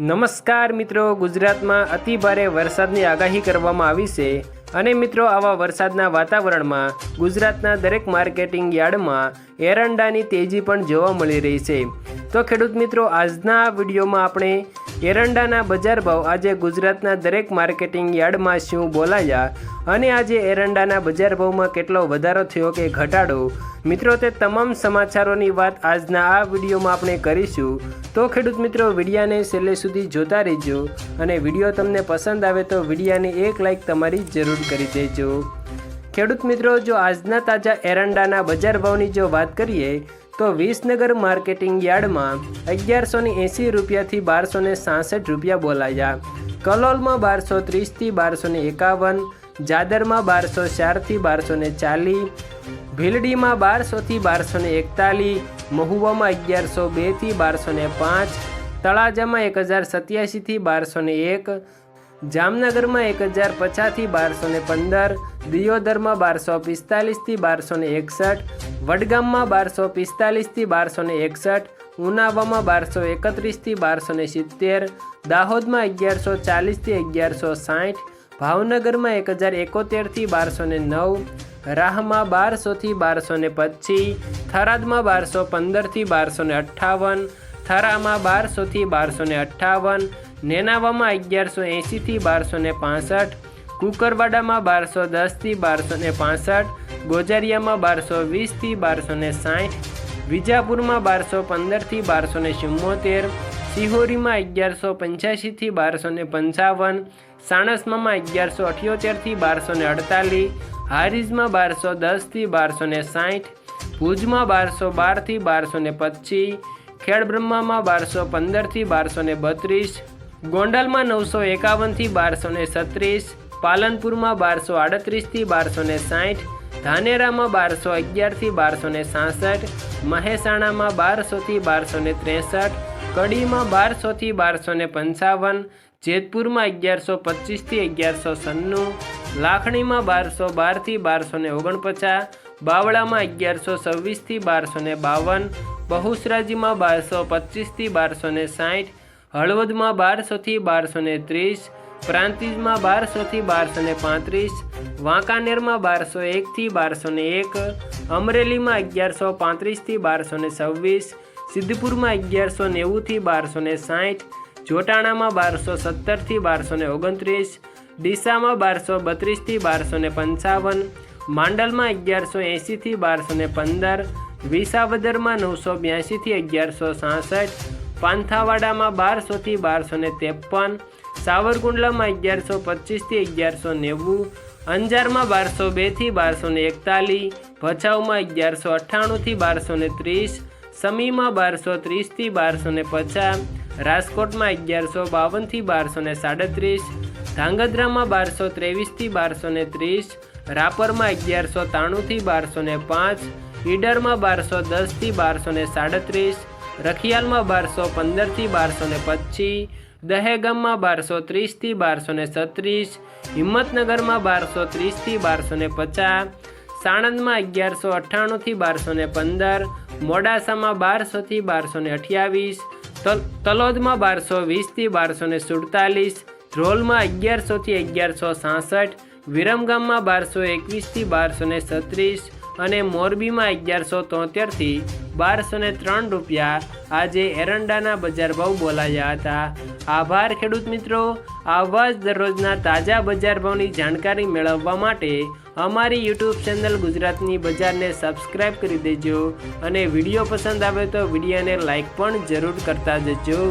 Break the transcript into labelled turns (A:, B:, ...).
A: નમસ્કાર મિત્રો ગુજરાતમાં અતિ ભારે વરસાદની આગાહી કરવામાં આવી છે. અને મિત્રો, આવા વરસાદના વાતાવરણમાં ગુજરાતના દરેક માર્કેટિંગ યાર્ડમાં એરંડાની તેજી પણ જોવા મળી રહી છે. તો ખેડૂત મિત્રો, આજના આ વિડીયોમાં આપણે એરંડાના બજાર ભાવ આજે ગુજરાતના દરેક માર્કેટિંગ યાર્ડમાં શું બોલાયા અને આજે એરંડાના બજાર ભાવમાં કેટલો વધારો થયો કે ઘટાડો? મિત્રો, તે તમામ સમાચારોની વાત આજના આ વિડીયોમાં આપણે કરીશું. તો ખેડૂત મિત્રો, વિડીયાને છેલ્લે સુધી જોતા રહેજો અને વીડિયો તમને પસંદ આવે તો વિડીયાને એક લાઇક તમારી જરૂર કરી દેજો. ખેડૂત મિત્રો, જો આજના તાજા એરંડાના બજાર ભાવની જો વાત કરીએ, તો વિસનગર માર્કેટિંગ યાર્ડમાં અગિયારસો ને એંસી રૂપિયાથી બારસો ને સાસઠ રૂપિયા બોલાયા. કલોલમાં બારસો ત્રીસથી બારસો ને એકાવન, જાદરમાં બારસો ચારથી બારસો ને ચાલીસ, ભીલડીમાં બારસોથી બારસો ને એકતાલીસ, મહુવામાં અગિયારસો બેથી બારસો ને પાંચ, તળાજામાં એક હજાર સત્યાસીથી બારસો ને એક જામનગરમાં એક હજાર પચાસથી બારસો ને પંદર, દિયોદરમાં બારસો પિસ્તાલીસથી બારસો ને એકસઠ, વડગામમાં બારસો પિસ્તાલીસથી બારસો ને એકસઠ, ઉનાવામાં બારસો એકત્રીસથી બારસો ને સિત્તેર, દાહોદમાં અગિયારસો ચાલીસથી અગિયારસો સાઠ, ભાવનગરમાં એક હજાર એકોતેરથી બારસો ને નવ, રાહમાં બારસોથી બારસો ને પચીસ, થરાદમાં બારસો પંદરથી બારસો ને અઠ્ઠાવન, થરામાં બારસોથી બારસો ને અઠ્ઠાવન નેનાવામાં અગિયારસો એંશીથી બારસો ને પાસઠ, કુકરવાડામાં બારસો દસથી બારસો ને પાસઠ, ગોજારિયામાં બારસો વીસથી બારસો ને સાઠ, વિજાપુરમાં બારસો પંદરથી બારસો ને ચુમ્મોતેર, સિહોરીમાં અગિયારસો પંચ્યાસીથી બારસો ને પંચાવન સાણસમામાં અગિયારસો અઠ્યોતેરથી બારસો ને અડતાલીસ, હારીજમાં બારસો દસથી બારસો ને સાઠ, ભુજમાં બારસો બારથી બારસો ને પચીસ, ખેડબ્રહ્મામાં બારસો પંદરથી બારસો ને બત્રીસ ગોંડલમાં નવસો એકાવનથી બારસો ને છત્રીસ, પાલનપુરમાં બારસો આડત્રીસથી બારસો ને સાઠ, ધાનેરામાં બારસો અગિયારથી બારસો ને સાસઠ, મહેસાણામાં બારસોથી બારસો ને ત્રેસઠ, કડીમાં બારસોથી બારસો ને પંચાવન, જેતપુરમાં અગિયારસો પચીસથી અગિયારસો સન્નું લાખણીમાં બારસો બારથી બારસો ને ઓગણપચાસ, બાવળામાં અગિયારસો છવ્વીસથી બારસો ને બાવન, બહુસરાજીમાં બારસો પચીસથી બારસો ને સાઠ હળવદમાં બારસોથી બારસો ને ત્રીસ, પ્રાંતિજમાં બારસોથી બારસો ને પાંત્રીસ, વાંકાનેરમાં બારસો એકથી બારસો ને એક, અમરેલીમાં અગિયારસો પાંત્રીસથી બારસો ને છવ્વીસ, સિદ્ધપુરમાં અગિયારસો નેવુંથી બારસો ને સાઠ, જોટાણામાં બારસો સત્તરથી બારસો ને ઓગણત્રીસ, ડીસામાં બારસો બત્રીસથી બારસો ને પંચાવન, માંડલમાં અગિયારસો એંશીથી બારસો ને પંદર, વિસાવદરમાં નવસો બ્યાસીથી અગિયારસો સાસઠ પાંથાવાડામાં બારસોથી બારસો ને ત્રેપન, સાવરકુંડલામાં અગિયારસો પચીસથી અગિયારસો નેવું, અંજારમાં બારસો બેથી બારસો ને એકતાલીસ, ભચાઉમાં અગિયારસો અઠ્ઠાણુંથી બારસો ને ત્રીસ, સમીમાં બારસો ત્રીસથી બારસો ને પચાસ, રાજકોટમાં અગિયારસો બાવનથી બારસો ને સાડત્રીસ, ધાંગધ્રામાં બારસો ત્રેવીસથી બારસો ને ત્રીસ, રાપરમાં અગિયારસો ત્રાણુંથી બારસો ને પાંચ, ઈડરમાં બારસો દસથી બારસો ને સાડત્રીસ રખિયાલમાં બારસો પંદરથી બારસો ને પચીસ, દહેગામમાં બારસો ત્રીસથી બારસો ને છત્રીસ, હિંમતનગરમાં બારસો ત્રીસથી બારસો ને પચાસ, સાણંદમાં અગિયારસો અઠ્ઠાણુંથી બારસો ને પંદર, મોડાસામાં બારસોથી બારસો ને અઠ્યાવીસ તલોદમાં બારસો વીસથી બારસો ને સુડતાલીસ, ધ્રોલમાં અગિયારસોથી અગિયારસો સાસઠ, વિરમગામમાં બારસો એકવીસથી બારસો ને છત્રીસ અને મોરબીમાં અગિયારસો તોતેરથી બારસો ને ત્રણ રૂપિયા આજે એરંડાના બજાર ભાવ બોલાયા હતા. આભાર, ખેડૂત મિત્રો. આવા જ દરરોજના તાજા બજાર ભાવની જાણકારી મેળવવા માટે અમારી યુટ્યુબ ચેનલ ગુજરાતની બજારને સબસ્ક્રાઈબ કરી દેજો અને વીડિયો પસંદ આવે તો વિડીયોને લાઇક પણ જરૂર કરતા જજો.